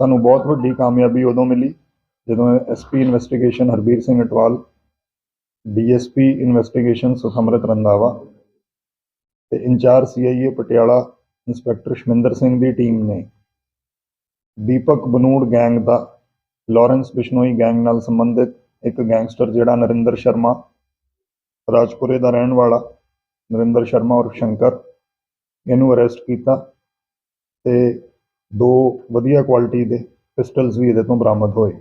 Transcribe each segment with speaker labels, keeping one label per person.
Speaker 1: ਸਾਨੂੰ ਬਹੁਤ ਵੱਡੀ ਕਾਮਯਾਬੀ ਉਦੋਂ ਮਿਲੀ ਜਦੋਂ SP investigation Harbir Singh Atwal DSP investigation Sukhamrit Randhawa ਤੇ in charge CIA Patiala inspector Shaminder Singh the team ਨੇ ਦੀਪਕ ਬਨੂੜ ਗੈਂਗ ਦਾ, ਲਾਰੈਂਸ ਬਿਸ਼ਨੋਈ ਗੈਂਗ ਨਾਲ ਸੰਬੰਧਿਤ ਇੱਕ ਗੈਂਗਸਟਰ ਜਿਹੜਾ ਨਰਿੰਦਰ ਸ਼ਰਮਾ, ਰਾਜਪੁਰੇ ਦਾ ਰਹਿਣ ਵਾਲਾ ਨਰਿੰਦਰ ਸ਼ਰਮਾ ਔਰ ਸ਼ੰਕਰ, ਇਹਨੂੰ ਅਰੈਸਟ ਕੀਤਾ ਤੇ ਦੋ ਵਧੀਆ ਕੁਆਲਿਟੀ ਦੇ ਪਿਸਟਲਸ ਵੀ ਇਹਦੇ ਤੋਂ ਬਰਾਮਦ ਹੋਏ।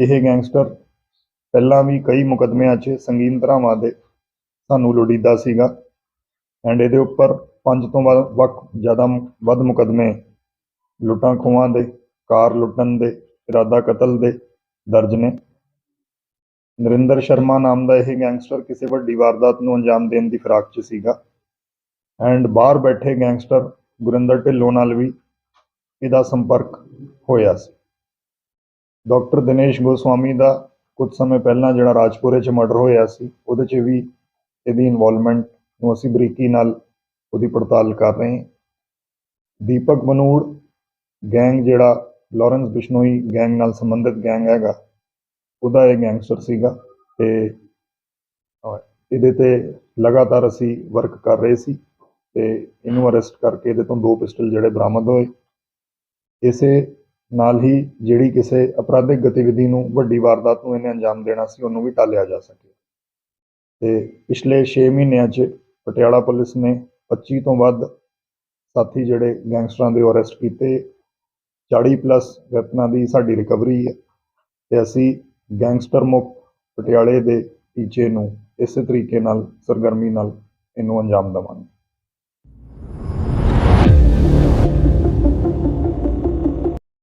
Speaker 1: ਇਹ ਗੈਂਗਸਟਰ ਪਹਿਲਾਂ ਵੀ ਕਈ ਮੁਕਦਮਿਆਂ 'ਚ ਸੰਗੀਨ ਧਾਰਾਵਾਂ ਦੇ ਸਾਨੂੰ ਲੋੜੀਦਾ ਸੀਗਾ ਐਂਡ ਇਹਦੇ ਉੱਪਰ ਪੰਜ ਤੋਂ ਵੱਖ ਜ਼ਿਆਦਾ ਮੁ- ਵੱਧ ਮੁਕਦਮੇ, ਲੁੱਟਾਂ ਖੋਹਾਂ ਦੇ, ਕਾਰ ਲੁੱਟਣ ਦੇ, ਇਰਾਦਾ ਕਤਲ ਦੇ ਦਰਜ ਨੇ। ਨਰਿੰਦਰ ਸ਼ਰਮਾ ਨਾਮ ਦਾ ਇਹ ਗੈਂਗਸਟਰ ਕਿਸੇ ਵੱਡੀ ਵਾਰਦਾਤ ਨੂੰ ਅੰਜਾਮ ਦੇਣ ਦੀ ਫਿਰਾਕ 'ਚ ਸੀਗਾ। ਐਂਡ ਬਾਹਰ ਬੈਠੇ ਗੈਂਗਸਟਰ ਗੁਰਿੰਦਰ ਢਿੱਲੋਂ ਨਾਲ ਵੀ ਇਹਦਾ ਸੰਪਰਕ ਹੋਇਆ ਸੀ। ਡਾਕਟਰ ਦਿਨੇਸ਼ ਗੋਸਵਾਮੀ ਦਾ ਕੁਝ ਸਮੇਂ ਪਹਿਲਾਂ ਜਿਹੜਾ ਰਾਜਪੁਰੇ 'ਚ ਮਰਡਰ ਹੋਇਆ ਸੀ, ਉਹਦੇ 'ਚ ਵੀ ਇਹਦੀ ਇਨਵੋਲਵਮੈਂਟ ਨੂੰ ਅਸੀਂ ਬਰੀਕੀ ਨਾਲ ਉਹਦੀ ਪੜਤਾਲ ਕਰ ਰਹੇ ਹਾਂ। ਦੀਪਕ ਮਨੂੜ ਗੈਂਗ ਜਿਹੜਾ ਲਾਰੈਂਸ ਬਿਸ਼ਨੋਈ ਗੈਂਗ ਨਾਲ ਸੰਬੰਧਿਤ ਗੈਂਗ ਹੈਗਾ, ਉਹਦਾ ਇਹ ਗੈਂਗਸਟਰ ਸੀਗਾ ਤੇ ਇਹਦੇ ਤੇ ਲਗਾਤਾਰ ਅਸੀਂ ਵਰਕ ਕਰ ਰਹੇ ਸੀ ਤੇ ਇਹਨੂੰ ਅਰੈਸਟ ਕਰਕੇ ਇਹਦੇ ਤੋਂ ਦੋ ਪਿਸਟਲ ਜਿਹੜੇ ਬਰਾਮਦ ਹੋਏ। ਇਸੇ ਨਾਲ ਹੀ ਜਿਹੜੀ ਕਿਸੇ ਅਪਰਾਧਿਕ ਗਤੀਵਿਧੀ ਨੂੰ ਵੱਡੀ ਵਾਰਦਾਤ ਨੂੰ ਇਹਨੇ ਅੰਜਾਮ ਦੇਣਾ ਸੀ, ਉਹਨੂੰ ਵੀ ਟਾਲਿਆ ਜਾ ਸਕੇ ਤੇ ਪਿਛਲੇ 6 ਮਹੀਨਿਆਂ 'ਚ ਪਟਿਆਲਾ ਪੁਲਿਸ ਨੇ 25 ਤੋਂ ਵੱਧ ਸਾਥੀ ਜਿਹੜੇ ਗੈਂਗਸਟਰਾਂ ਦੇ ਅਰੈਸਟ ਕੀਤੇ 40 ਪਲੱਸ ਵੈਪਨਾਂ ਦੀ ਸਾਡੀ ਰਿਕਵਰੀ ਹੈ ਤੇ ਅਸੀਂ ਗੈਂਗਸਟਰ ਮੁਕਤ ਪਟਿਆਲੇ ਦੇ ਟੀਚੇ ਨੂੰ ਇਸੇ ਤਰੀਕੇ ਨਾਲ, ਸਰਗਰਮੀ ਨਾਲ ਇਹਨੂੰ ਅੰਜਾਮ ਦੇਵਾਂਗੇ।